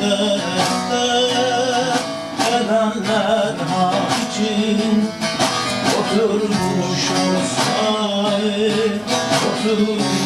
dertler Erenler için Oturmuş olsaydı Oturmuş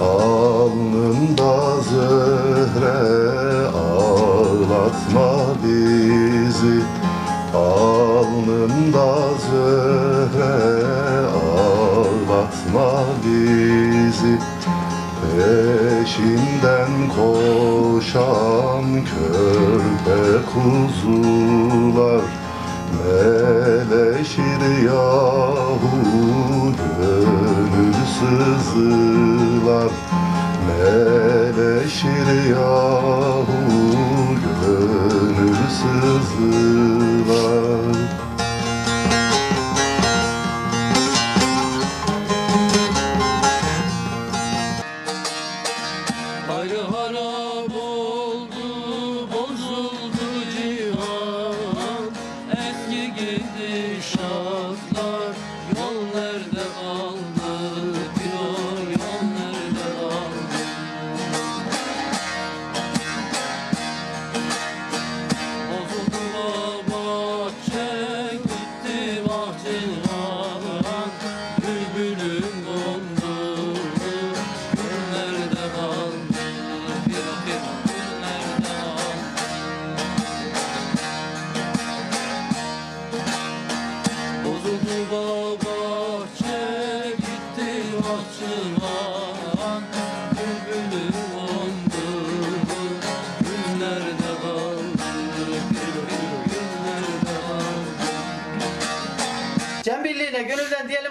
Alnında zöhre ağlatma bizi. Alnında zöhre ağlatma bizi. Peşinden koşan körpe kuzular Meleşir yahu gönül sızılar Meleşir yahu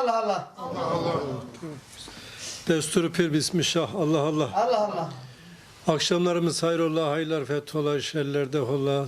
gönülden diyelim Allah Allah. Desturu pir bismillah Allah Allah. Allah Allah. Akşamlarımız hayrola, hayırlar fethola, şerlerde hola.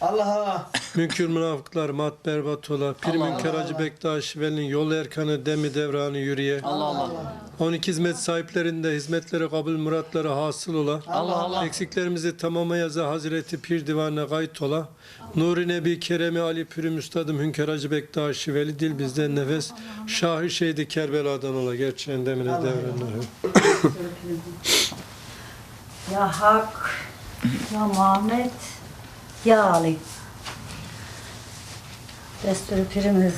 Allah Allah. Münkür münafıklar mat berbat ola. Pir münker Hacı Bektaş velinin yol erkanı demi devranı yürüye. Allah Allah. 12 hizmet sahiplerinde hizmetleri kabul muratları hasıl ola. Allah Allah. Eksiklerimizi tamamayaza Hazreti Pir Divanına gayet ola. Nuri Nebi Keremi Ali Pürüm Üstadım Hünkar Hacı Bektaşi Veli Dil bizden nefes. Şahi Şeydi Kerbela'dan ola. Gerçeğin demine devrenler. Ya Hak, ya Muhammed, ya Ali. Destur pirimiz.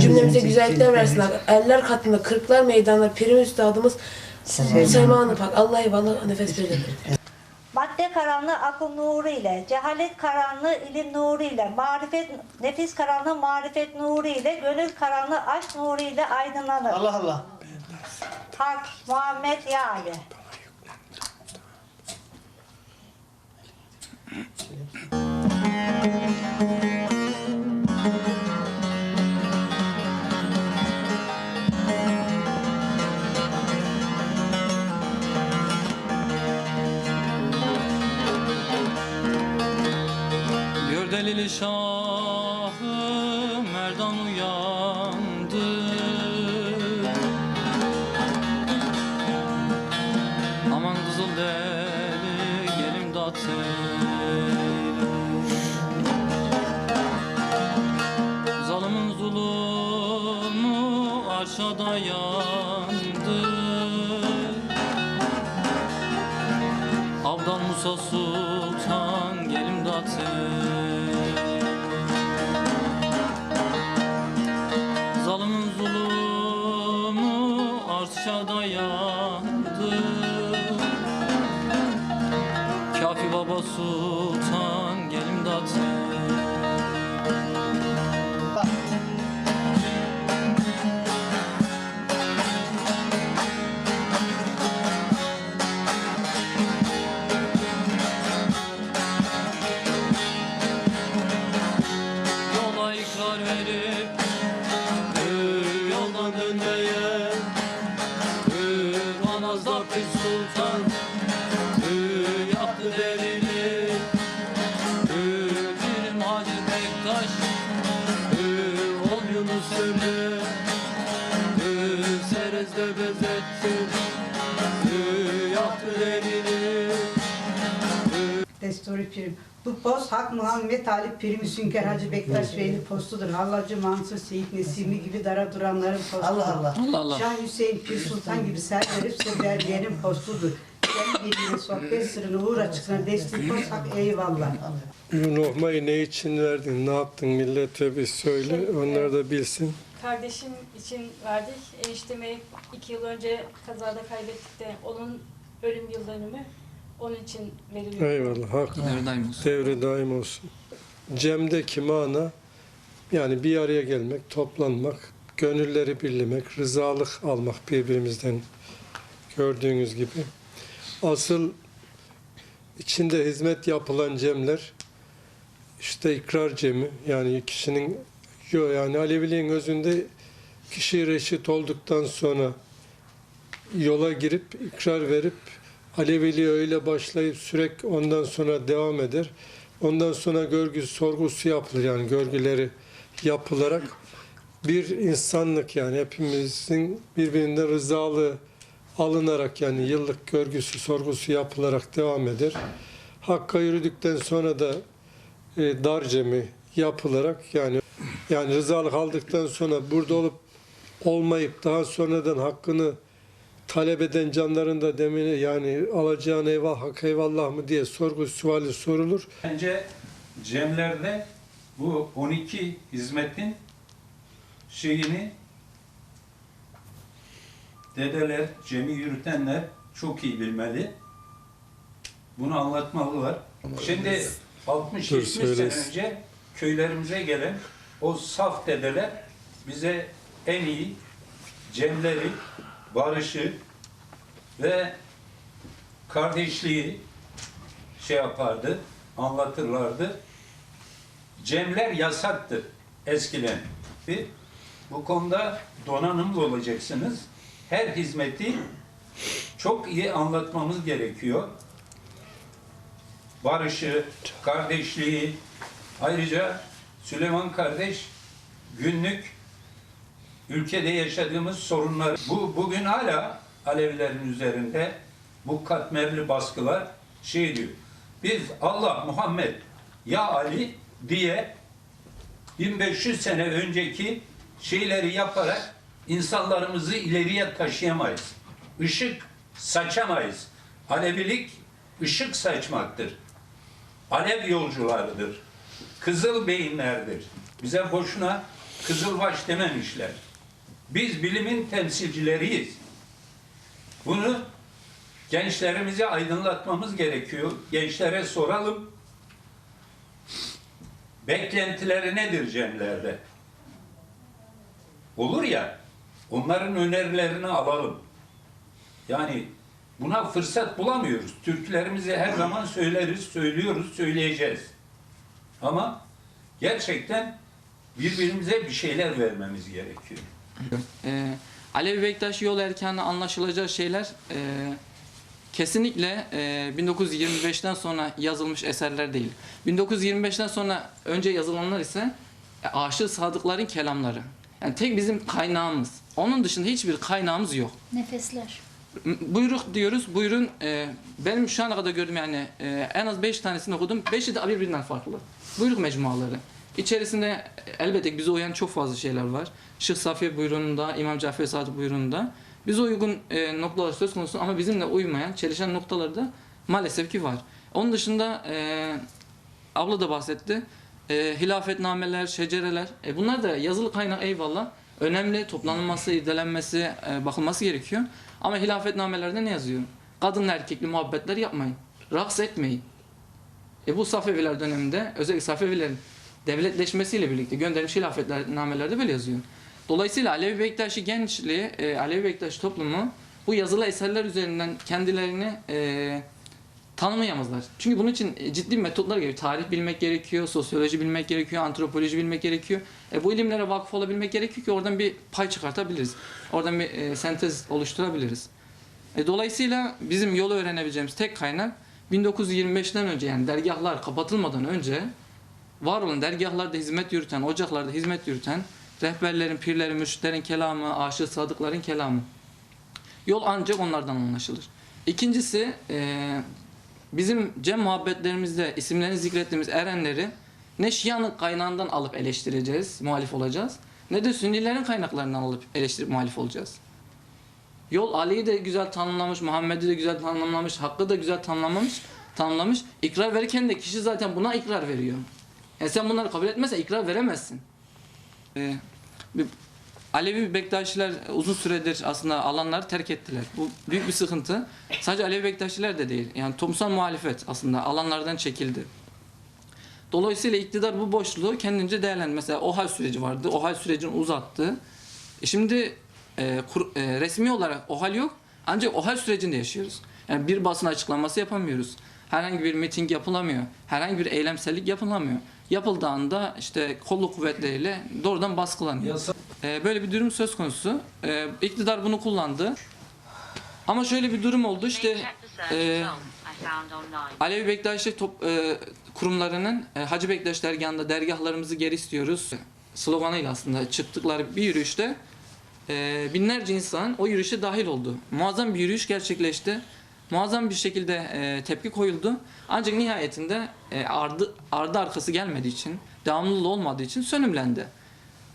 Cümlemize güzellikler versin. Eller katında, kırklar meydanda Pirim Üstadımız Selman-ı Pak. Allah eyvallah nefes verir. Madde karanlığı akıl nuru ile, cehalet karanlığı ilim nuru ile, marifet, nefis karanlığı marifet nuru ile, gönül karanlığı aşk nuru ile aydınlanır. Allah Allah. Hak, Muhammed, Ya Ali. Gör delili şahı Abdan Musa Sultan gelim dat Zalimin zulmü arşa dayandı. Kafi Baba Sultan gelim dat severim Destori Pirim. Bu post Hak Muhammed Ali Piri Sünger Hacı Bektaş Veli postudur. Hallacı Mansur Seyit Nesimi gibi dara duranların postudur. Allah Allah. Allah Allah Şah Hüseyin Pir Sultan gibi ser verip sır vermeyenin postudur. Sen birliğine sohbet sırrını uğur açıkına destek post hak eyvallah. Lokmayı ne için verdin, ne yaptın millete bir söyle, onlar da bilsin. Kardeşim için verdik. Eniştemi iki yıl önce kazada kaybettik de onun ölüm yıl dönümü. Onun için veriliyor. Eyvallah, hak Devre daim olsun devre daim olsun. Cem'deki mana, yani bir araya gelmek, toplanmak, gönülleri birlemek, rızalık almak birbirimizden gördüğünüz gibi. Asıl içinde hizmet yapılan cemler, işte ikrar cemi, yani kişinin, yo yani Aleviliğin özünde kişi reşit olduktan sonra yola girip ikrar verip Aleviliğe öyle başlayıp sürekli ondan sonra devam eder. Ondan sonra görgü sorgusu yapılır yani görgüleri yapılarak bir insanlık yani hepimizin birbirinden rızalığı alınarak yani yıllık görgüsü sorgusu yapılarak devam eder. Hakka yürüdükten sonra da e, darcemi yapılarak yani yani rızalık aldıktan sonra burada olup olmayıp daha sonradan hakkını talep eden canların da demine yani alacağın eyvah hak eyvallah mı diye sorgu suali sorulur. Bence cemlerde bu 12 hizmetin şeyini dedeler, cemi yürütenler çok iyi bilmeli. Bunu anlatmalılar. Şimdi 60-70 sene önce köylerimize gelen o saf dedeler bize en iyi cemleri, barışı ve kardeşliği şey yapardı, anlatırlardı. Cemler yasaktı eskiden. Bu konuda donanımlı olacaksınız. Her hizmeti çok iyi anlatmamız gerekiyor. Barışı, kardeşliği, ayrıca Süleyman kardeş günlük ülkede yaşadığımız sorunlar. Bu bugün hala Alevilerin üzerinde bu katmerli baskılar şey diyor. Biz Allah Muhammed ya Ali diye 1500 sene önceki şeyleri yaparak insanlarımızı ileriye taşıyamayız. Işık saçamayız. Alevilik ışık saçmaktır. Alev yolcularıdır. Kızıl beyinlerdir. Bize boşuna kızılbaş dememişler. Biz bilimin temsilcileriyiz. Bunu gençlerimizi aydınlatmamız gerekiyor. Gençlere soralım. Beklentileri nedir cemlerde? Olur ya, onların önerilerini alalım. Yani buna fırsat bulamıyoruz. Türklerimizi her zaman söyleriz, söylüyoruz, söyleyeceğiz. Ama gerçekten birbirimize bir şeyler vermemiz gerekiyor. Ee, Alevi Bektaş yol erkanı anlaşılacağı şeyler e, kesinlikle e, 1925'ten sonra yazılmış eserler değil. 1925'ten sonra önce yazılanlar ise e, Aşık Sadıkların kelamları. Yani tek bizim kaynağımız. Onun dışında hiçbir kaynağımız yok. Nefesler. Buyruk diyoruz. Buyurun e, benim şu ana kadar gördüğüm yani e, en az 5 tanesini okudum. 5'i de birbirinden farklı. Buyruk mecmuaları. İçerisinde elbette bize uyan çok fazla şeyler var. Şıh Safiye buyruğunda, İmam Cafer Sadık buyruğunda. Bize uygun e, noktalar söz konusu ama bizimle uymayan, çelişen noktaları da maalesef ki var. Onun dışında e, abla da bahsetti. E, hilafetnameler, şecereler. E, bunlar da yazılı kaynak eyvallah. Önemli toplanılması, irdelenmesi, e, bakılması gerekiyor. Ama hilafetnamelerde ne yazıyor? Kadın erkekli muhabbetler yapmayın. Raks etmeyin. E bu Safeviler döneminde özellikle Safevilerin devletleşmesiyle birlikte gönderilmiş hilafetnamelerde böyle yazıyor. Dolayısıyla Alevi Bektaşi gençliği, e, Alevi Bektaşi toplumu bu yazılı eserler üzerinden kendilerini e, tanımayamazlar. Çünkü bunun için e, ciddi metotlar gerekiyor. Tarih bilmek gerekiyor, sosyoloji bilmek gerekiyor, antropoloji bilmek gerekiyor. E, bu ilimlere vakıf olabilmek gerekiyor ki oradan bir pay çıkartabiliriz. Oradan bir e, sentez oluşturabiliriz. E, dolayısıyla bizim yolu öğrenebileceğimiz tek kaynak 1925'ten önce yani dergahlar kapatılmadan önce var olan dergahlarda hizmet yürüten, ocaklarda hizmet yürüten rehberlerin, pirlerin, mürşitlerin kelamı, aşık sadıkların kelamı. Yol ancak onlardan anlaşılır. İkincisi e, bizim cem muhabbetlerimizde isimlerini zikrettiğimiz erenleri ne Şia'nın kaynağından alıp eleştireceğiz, muhalif olacağız. Ne de Sünnilerin kaynaklarından alıp eleştirip muhalif olacağız. Yol Ali'yi de güzel tanımlamış, Muhammed'i de güzel tanımlamış, Hakk'ı da güzel tanımlamış, tanımlamış. İkrar verirken de kişi zaten buna ikrar veriyor. Yani sen bunları kabul etmezsen ikrar veremezsin. Ee, Alevi Bektaşiler uzun süredir aslında alanları terk ettiler. Bu büyük bir sıkıntı. Sadece Alevi Bektaşiler de değil. Yani toplumsal muhalefet aslında alanlardan çekildi. Dolayısıyla iktidar bu boşluğu kendince değerlendi. Mesela OHAL süreci vardı. OHAL sürecini uzattı. E şimdi e, kur- e, resmi olarak OHAL yok. Ancak OHAL sürecinde yaşıyoruz. Yani bir basın açıklaması yapamıyoruz. Herhangi bir miting yapılamıyor. Herhangi bir eylemsellik yapılamıyor. Yapıldığında işte kolluk kuvvetleriyle doğrudan baskılanıyor. E, böyle bir durum söz konusu. E, iktidar bunu kullandı. Ama şöyle bir durum oldu işte e, Alevi Bektaşi top, e, kurumlarının e, Hacı Bektaş dergahında dergahlarımızı geri istiyoruz sloganıyla aslında çıktıkları bir yürüyüşte e, binlerce insan o yürüyüşe dahil oldu. Muazzam bir yürüyüş gerçekleşti. Muazzam bir şekilde e, tepki koyuldu. Ancak nihayetinde e, ardı, ardı arkası gelmediği için, devamlılığı olmadığı için sönümlendi.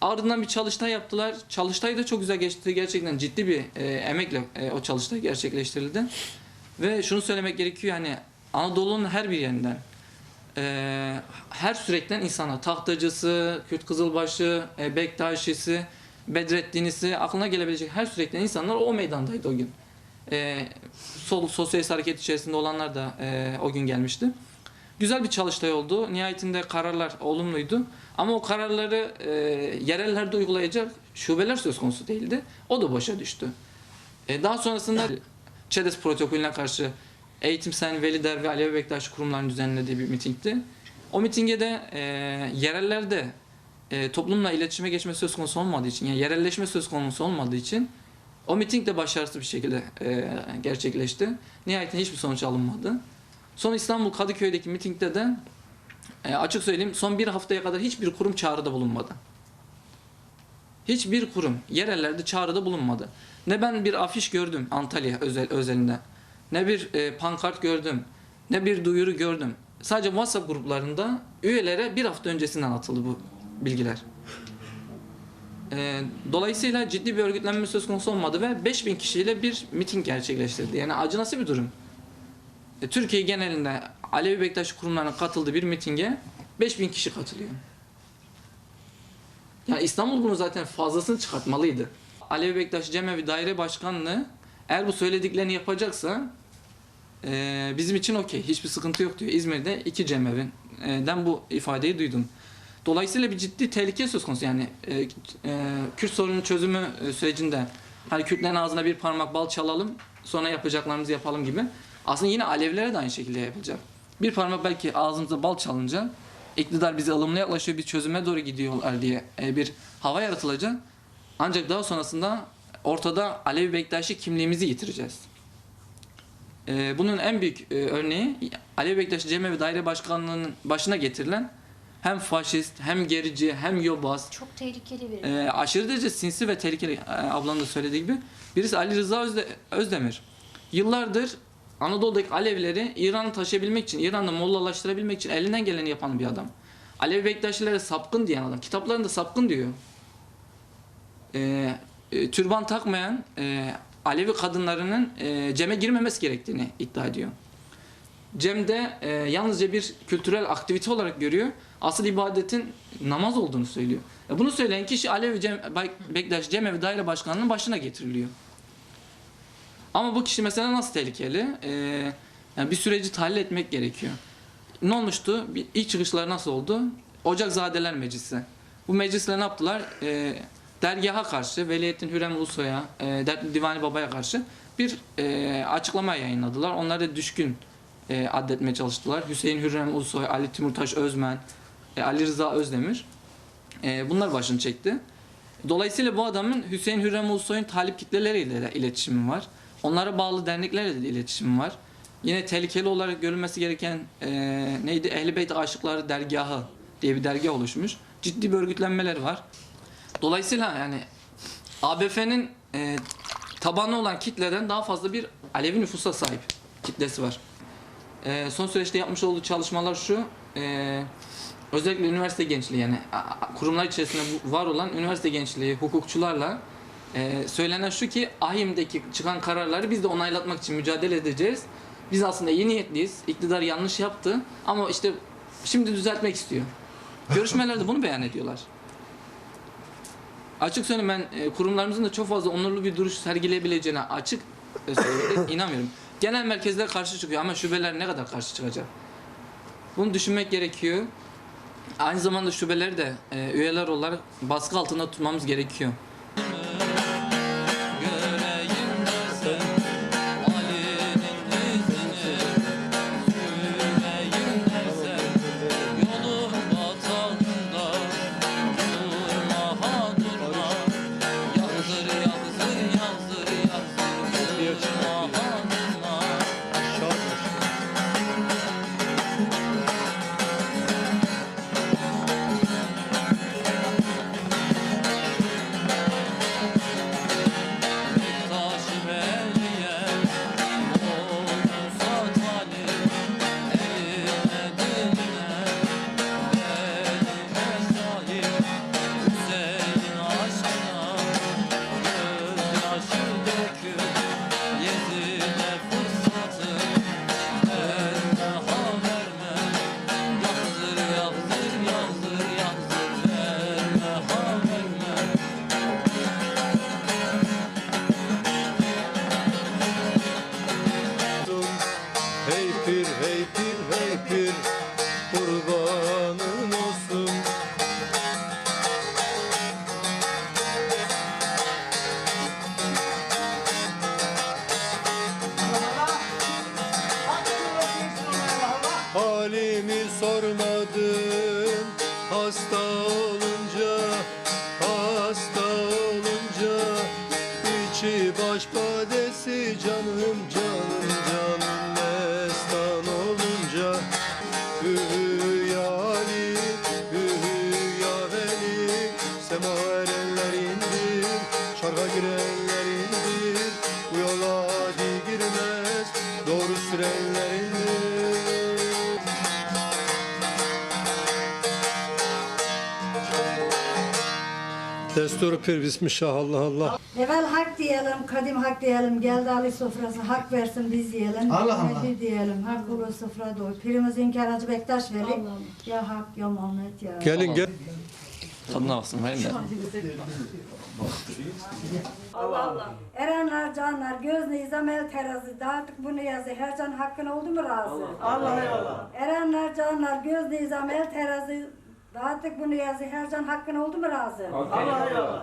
Ardından bir çalıştay yaptılar. Çalıştay da çok güzel geçti. Gerçekten ciddi bir e, emekle e, o çalıştay gerçekleştirildi. Ve şunu söylemek gerekiyor yani Anadolu'nun her bir yerinden e, her sürekten insana tahtacısı, Kürt Kızılbaşı, e, Bektaşisi, Bedrettinisi aklına gelebilecek her sürekten insanlar o meydandaydı o gün. E, sol sosyalist hareket içerisinde olanlar da e, o gün gelmişti. Güzel bir çalıştay oldu. Nihayetinde kararlar olumluydu. Ama o kararları e, yerellerde uygulayacak şubeler söz konusu değildi. O da boşa düştü. E, daha sonrasında ÇEDES protokolüne karşı Eğitim Sen, Velider ve Alevi Bektaş kurumlarının düzenlediği bir mitingdi. O mitinge de e, yerellerde e, toplumla iletişime geçme söz konusu olmadığı için, yani yerelleşme söz konusu olmadığı için o miting de başarısız bir şekilde e, gerçekleşti. Nihayetinde hiçbir sonuç alınmadı. Son İstanbul Kadıköy'deki mitingde de e, açık söyleyeyim son bir haftaya kadar hiçbir kurum çağrıda bulunmadı. Hiçbir kurum yerellerde çağrıda bulunmadı. Ne ben bir afiş gördüm Antalya özel özelinde. Ne bir e, pankart gördüm. Ne bir duyuru gördüm. Sadece WhatsApp gruplarında üyelere bir hafta öncesinden atıldı bu bilgiler. E, dolayısıyla ciddi bir örgütlenme söz konusu olmadı ve 5000 kişiyle bir miting gerçekleştirdi. Yani acınası bir durum. E, Türkiye genelinde Alevi Bektaş kurumlarının katıldığı bir mitinge 5000 kişi katılıyor. Yani İstanbul bunu zaten fazlasını çıkartmalıydı. Alevi Bektaş Cemevi Daire Başkanlığı eğer bu söylediklerini yapacaksa e, bizim için okey. Hiçbir sıkıntı yok diyor. İzmir'de iki cemevinden bu ifadeyi duydum. Dolayısıyla bir ciddi tehlike söz konusu. Yani e, e, Kürt sorunun çözümü e, sürecinde hani Kürtlerin ağzına bir parmak bal çalalım sonra yapacaklarımızı yapalım gibi. Aslında yine Alevilere de aynı şekilde yapılacak. Bir parmak belki ağzımıza bal çalınca iktidar bize ılımlı yaklaşıyor bir çözüme doğru gidiyorlar diye e, bir hava yaratılacak. Ancak daha sonrasında ortada Alevi Bektaşi kimliğimizi yitireceğiz. E, bunun en büyük örneği Alevi Bektaşi Cemevi Daire Başkanlığı'nın başına getirilen hem faşist, hem gerici, hem yobaz, Çok tehlikeli bir. e, aşırı derece sinsi ve tehlikeli e, ablanın da söylediği gibi. Birisi Ali Rıza Özde- Özdemir. Yıllardır Anadolu'daki Alevileri İran'a taşıyabilmek için, İran'da mollalaştırabilmek için elinden geleni yapan bir adam. Alevi Bektaşilere sapkın diyen adam. Kitaplarında sapkın diyor. E, e, türban takmayan e, Alevi kadınlarının e, ceme girmemesi gerektiğini iddia ediyor. Cem'de e, yalnızca bir kültürel aktivite olarak görüyor. Asıl ibadetin namaz olduğunu söylüyor. E, bunu söyleyen kişi Alevi Cem, Bek- Bektaş Cemevi Daire Başkanlığı'nın başına getiriliyor. Ama bu kişi mesela nasıl tehlikeli? E, yani bir süreci tahlil etmek gerekiyor. Ne olmuştu? İlk çıkışları nasıl oldu? Ocakzadeler Meclisi. Bu meclisle ne yaptılar? E, dergaha karşı, Veliyettin Hürrem Ulusoy'a, e, Divani Baba'ya karşı bir e, açıklama yayınladılar. Onları düşkün e, addetmeye çalıştılar. Hüseyin Hürrem Ulusoy, Ali Timurtaş Özmen, e, Ali Rıza Özdemir. E, bunlar başını çekti. Dolayısıyla bu adamın Hüseyin Hürrem Ulusoy'un talip kitleleriyle de iletişimi var. Onlara bağlı derneklerle de iletişimi var. Yine tehlikeli olarak görülmesi gereken e, neydi? Ehl-i Beyt Aşıkları Dergahı diye bir dergah oluşmuş. Ciddi bir örgütlenmeleri var. Dolayısıyla yani ABF'nin e, tabanlı olan kitleden daha fazla bir Alevi nüfusa sahip kitlesi var. Ee, son süreçte yapmış olduğu çalışmalar şu, ee, özellikle üniversite gençliği yani kurumlar içerisinde var olan üniversite gençliği, hukukçularla ee, söylenen şu ki AHİM'deki çıkan kararları biz de onaylatmak için mücadele edeceğiz. Biz aslında iyi niyetliyiz. İktidar yanlış yaptı ama işte şimdi düzeltmek istiyor. Görüşmelerde bunu beyan ediyorlar. Açık söyleyeyim ben e, kurumlarımızın da çok fazla onurlu bir duruş sergileyebileceğine açık e, inanmıyorum. Genel merkezler karşı çıkıyor ama şubeler ne kadar karşı çıkacak? Bunu düşünmek gerekiyor. Aynı zamanda şubeleri de e, üyeler olarak baskı altında tutmamız gerekiyor. stop. Destur pir bismillah Allah Allah Evvel hak diyelim, kadim hak diyelim. Geldi Ali sofrası, hak versin biz yiyelim. Allah Allah. Hürmetli diyelim, hak kulu sofra doy. Pirimiz İnkar Hacı Bektaş Veli. Ya hak ya Muhammed ya. Gelin gel Tadına baksın hayır da. Erenler, canlar, göz nizam el terazi. Dağıttık bunu yazı. Her can hakkına oldu mu razı? Allah Allah. Erenler, canlar, göz nizam el terazi. Dağıttık bunu yazı. Her can hakkına oldu mu razı? Allah Allah.